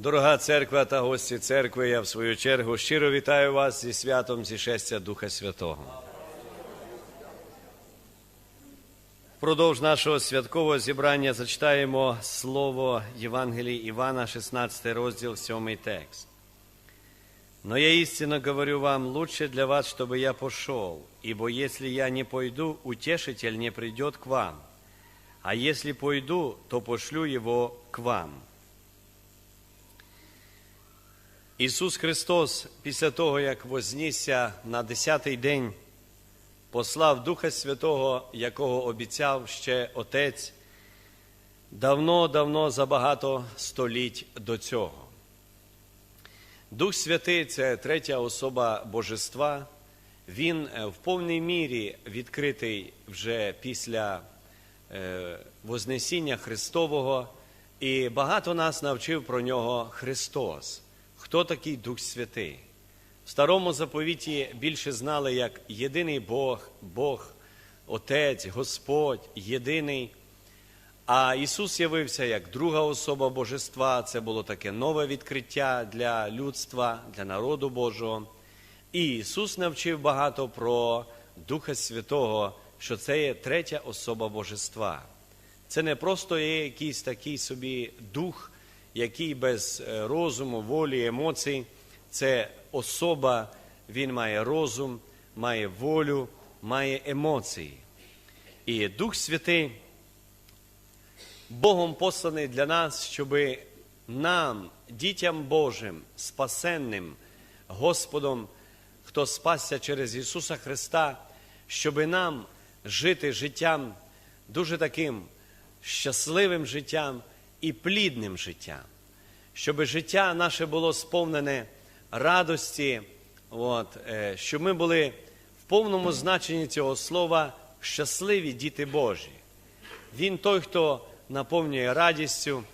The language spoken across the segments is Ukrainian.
Дорога церква та гості церкви, я в свою чергу щиро вітаю вас зі святом зішестя Духа Святого. Впродовж нашого святкового зібрання зачитаємо слово Євангелії Івана, 16 розділ, 7 текст. Но я истинно говорю вам, лучше для вас, чтобы я пошел, ибо если я не пойду, утешитель не придет к вам, а если пойду, то пошлю его к вам. Ісус Христос, після того, як вознісся на десятий день, послав Духа Святого, якого обіцяв ще Отець, давно-давно за багато століть до цього. Дух Святий це третя особа Божества. Він е, в повній мірі відкритий вже після е, Вознесіння Христового, і багато нас навчив про нього Христос. Хто такий Дух Святий? В старому заповіті більше знали як єдиний Бог, Бог, Отець, Господь, єдиний. А Ісус явився як друга особа Божества. Це було таке нове відкриття для людства, для народу Божого. І Ісус навчив багато про Духа Святого, що це є третя особа Божества. Це не просто є якийсь такий собі дух, який без е, розуму, волі, емоцій. Це особа, він має розум, має волю, має емоції. І Дух Святий Богом посланий для нас, щоб нам, дітям Божим, спасенним Господом, хто спасся через Ісуса Христа, щоб нам жити життям дуже таким щасливим життям і плідним життям, щоб життя наше було сповнене радості, от, е, щоб ми були в повному значенні цього слова щасливі діти Божі. Він той, хто наповнює радістю,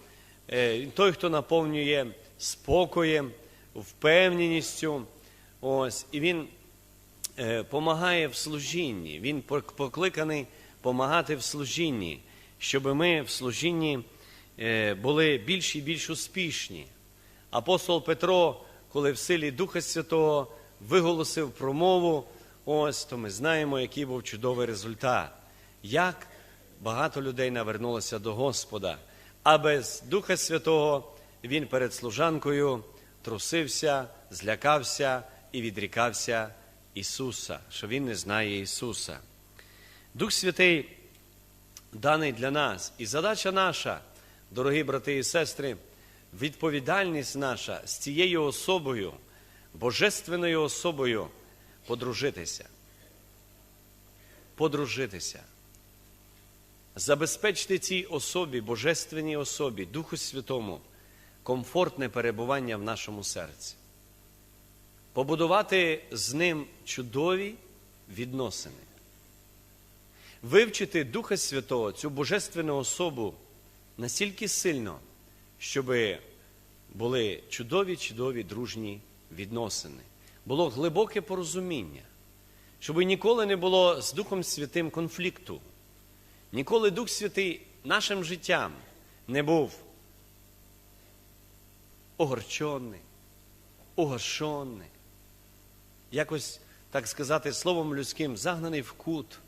е, він той, хто наповнює спокоєм, впевненістю. Ось, І він допомагає в служінні. Він покликаний допомагати в служінні, щоб ми в служінні е, були більш і більш успішні. Апостол Петро, коли в силі Духа Святого виголосив промову, ось то ми знаємо, який був чудовий результат. Як багато людей навернулося до Господа, а без Духа Святого він перед служанкою трусився, злякався і відрікався Ісуса, що Він не знає Ісуса. Дух Святий даний для нас, і задача наша, дорогі брати і сестри, відповідальність наша з цією особою, божественною особою подружитися. Подружитися. Забезпечити цій особі, божественній особі, Духу Святому, комфортне перебування в нашому серці, побудувати з ним чудові відносини, вивчити Духа Святого, цю божественну особу настільки сильно, щоб були чудові, чудові дружні відносини, було глибоке порозуміння, щоб ніколи не було з Духом Святим конфлікту. Ніколи Дух Святий нашим життям не був огорчений, угошений, якось, так сказати, словом людським, загнаний в кут,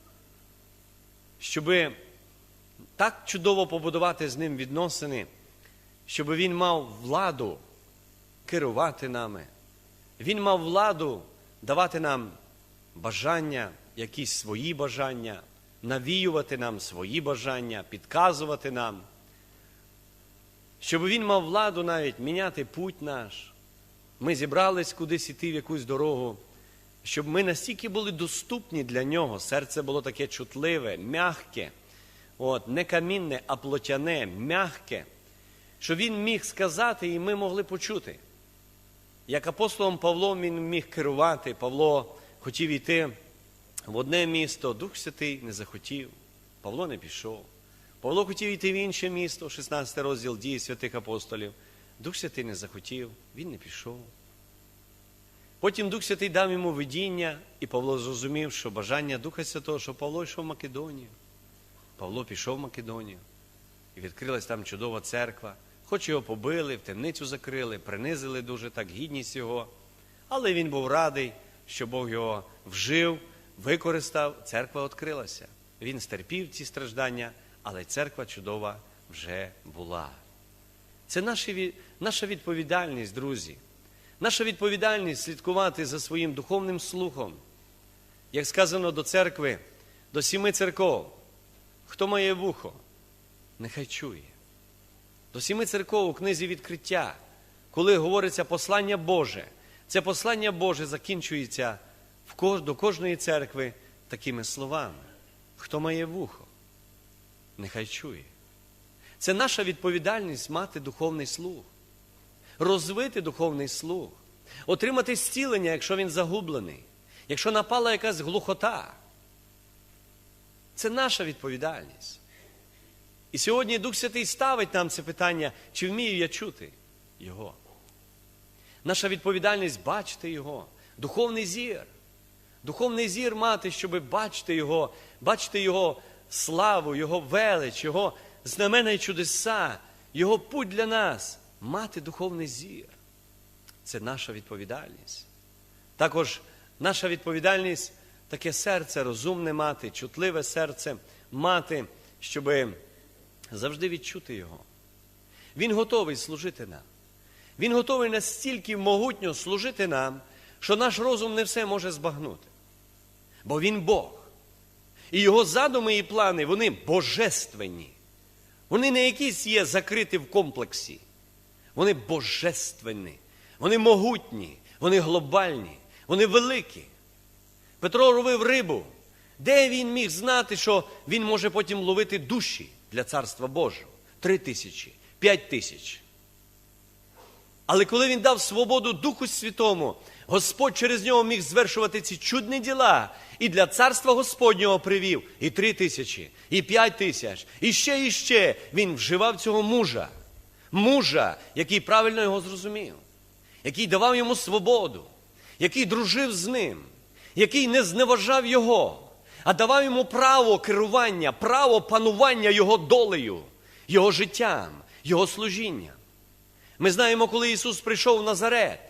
щоб так чудово побудувати з ним відносини, щоб він мав владу керувати нами, він мав владу давати нам бажання, якісь свої бажання навіювати нам свої бажання, підказувати нам, щоб він мав владу навіть міняти путь наш. Ми зібрались кудись іти в якусь дорогу, щоб ми настільки були доступні для нього. Серце було таке чутливе, м'ягке, от, не камінне, а плотяне, м'ягке, що він міг сказати, і ми могли почути. Як апостолом Павлом він міг керувати, Павло хотів йти в одне місто Дух Святий не захотів, Павло не пішов. Павло хотів йти в інше місто, 16 розділ дії святих апостолів. Дух Святий не захотів, він не пішов. Потім Дух Святий дав йому видіння, і Павло зрозумів, що бажання Духа Святого, що Павло йшов в Македонію. Павло пішов в Македонію, і відкрилась там чудова церква, хоч його побили, в темницю закрили, принизили дуже так гідність його. Але він був радий, що Бог його вжив, використав, церква відкрилася. Він стерпів ці страждання, але церква чудова вже була. Це наші наша відповідальність, друзі. Наша відповідальність слідкувати за своїм духовним слухом. Як сказано до церкви, до сіми церков, хто має вухо, нехай чує. До сіми церков у книзі відкриття, коли говориться послання Боже, це послання Боже закінчується в кож- до кожної церкви такими словами. Хто має вухо, нехай чує. Це наша відповідальність мати духовний слух, розвити духовний слух, отримати зцілення, якщо він загублений, якщо напала якась глухота. Це наша відповідальність. І сьогодні Дух Святий ставить нам це питання, чи вмію я чути Його. Наша відповідальність бачити Його, духовний зір. Духовний зір мати, щоб бачити Його, бачити Його славу, Його велич, Його знамена і чудеса, Його путь для нас, мати духовний зір. Це наша відповідальність. Також наша відповідальність таке серце розумне мати, чутливе серце мати, щоб завжди відчути Його. Він готовий служити нам. Він готовий настільки могутньо служити нам, що наш розум не все може збагнути. Бо Він Бог. І його задуми і плани, вони божественні. Вони не якісь є закриті в комплексі. Вони божественні, вони могутні, вони глобальні, вони великі. Петро ловив рибу. Де він міг знати, що він може потім ловити душі для Царства Божого? Три тисячі, п'ять тисяч. Але коли він дав свободу Духу Святому, Господь через нього міг звершувати ці чудні діла. І для царства Господнього привів і три тисячі, і п'ять тисяч, і ще, і ще. Він вживав цього мужа, мужа, який правильно його зрозумів, який давав йому свободу, який дружив з ним, який не зневажав його, а давав йому право керування, право панування його долею, його життям, його служінням. Ми знаємо, коли Ісус прийшов в Назарет.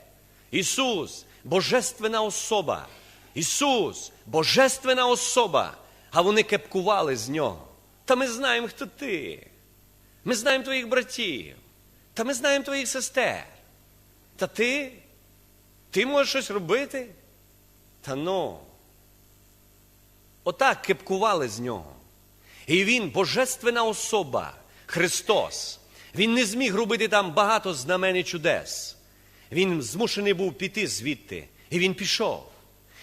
Ісус божественна особа. Ісус божественна особа. А вони кепкували з нього. Та ми знаємо, хто ти. Ми знаємо твоїх братів. Та ми знаємо твоїх сестер. Та ти? Ти можеш щось робити? Та ну. Отак кепкували з нього. І він божественна особа, Христос. Він не зміг робити там багато знамен і чудес. Він змушений був піти звідти. І він пішов.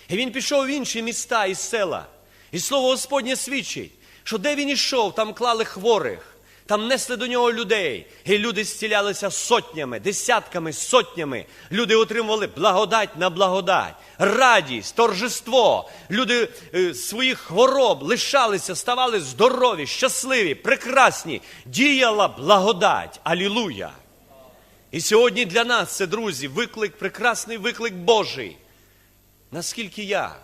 І він пішов в інші міста і села. І слово Господнє свідчить, що де він ішов, там клали хворих, там несли до нього людей. І люди зцілялися сотнями, десятками, сотнями. Люди отримували благодать на благодать, радість, торжество. Люди е, своїх хвороб лишалися, ставали здорові, щасливі, прекрасні. Діяла благодать. Алілуя! І сьогодні для нас це, друзі, виклик, прекрасний виклик Божий. Наскільки я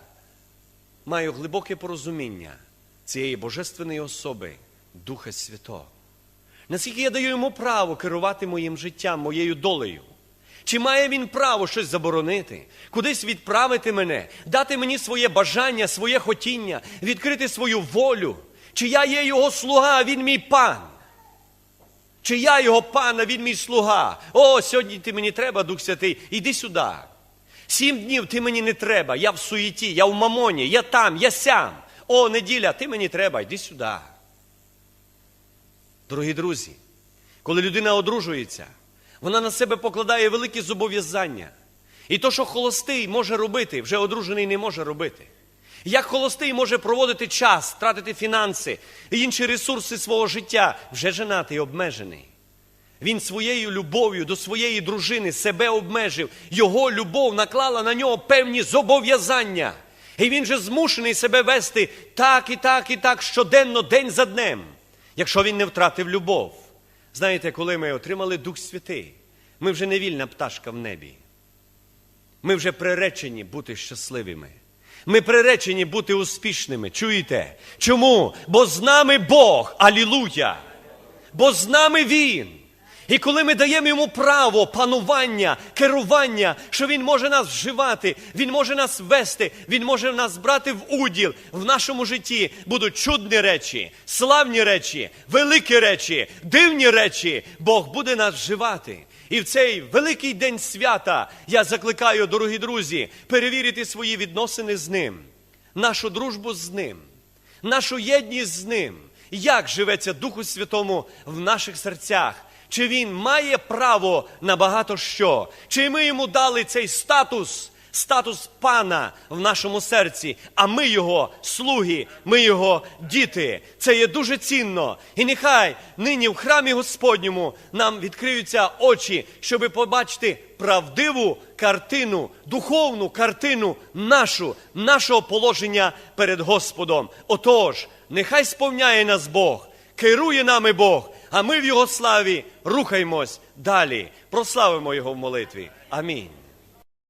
маю глибоке порозуміння цієї божественної особи, Духа Святого. Наскільки я даю йому право керувати моїм життям, моєю долею? Чи має він право щось заборонити, кудись відправити мене, дати мені своє бажання, своє хотіння, відкрити свою волю? Чи я є його слуга, а він мій пан? Чи я його пан, а він мій слуга? О, сьогодні ти мені треба, Дух Святий, іди сюди. Сім днів ти мені не треба, я в суєті, я в мамоні, я там, я сям. О, неділя, ти мені треба, йди сюди. Дорогі друзі, коли людина одружується, вона на себе покладає великі зобов'язання. І то, що холостий може робити, вже одружений не може робити. Як холостий може проводити час, тратити фінанси і інші ресурси свого життя, вже женатий обмежений. Він своєю любов'ю до своєї дружини себе обмежив. Його любов наклала на нього певні зобов'язання. І він же змушений себе вести так і так, і так щоденно, день за днем, якщо він не втратив любов. Знаєте, коли ми отримали Дух Святий, ми вже не вільна пташка в небі. Ми вже приречені бути щасливими. Ми приречені бути успішними. Чуєте? Чому? Бо з нами Бог, алілуя! Бо з нами Він. І коли ми даємо йому право панування, керування, що він може нас вживати, він може нас вести, він може нас брати в уділ в нашому житті. Будуть чудні речі, славні речі, великі речі, дивні речі. Бог буде нас вживати. І в цей великий день свята я закликаю, дорогі друзі, перевірити свої відносини з ним, нашу дружбу з ним, нашу єдність з ним. Як живеться Духу Святому в наших серцях? Чи він має право на багато що? Чи ми йому дали цей статус, статус пана в нашому серці, а ми його слуги, ми його діти. Це є дуже цінно. І нехай нині в храмі Господньому нам відкриються очі, щоби побачити правдиву картину, духовну картину нашу, нашого положення перед Господом. Отож, нехай сповняє нас Бог, керує нами Бог, а ми в Його славі рухаємось далі. Прославимо Його в молитві. Амінь.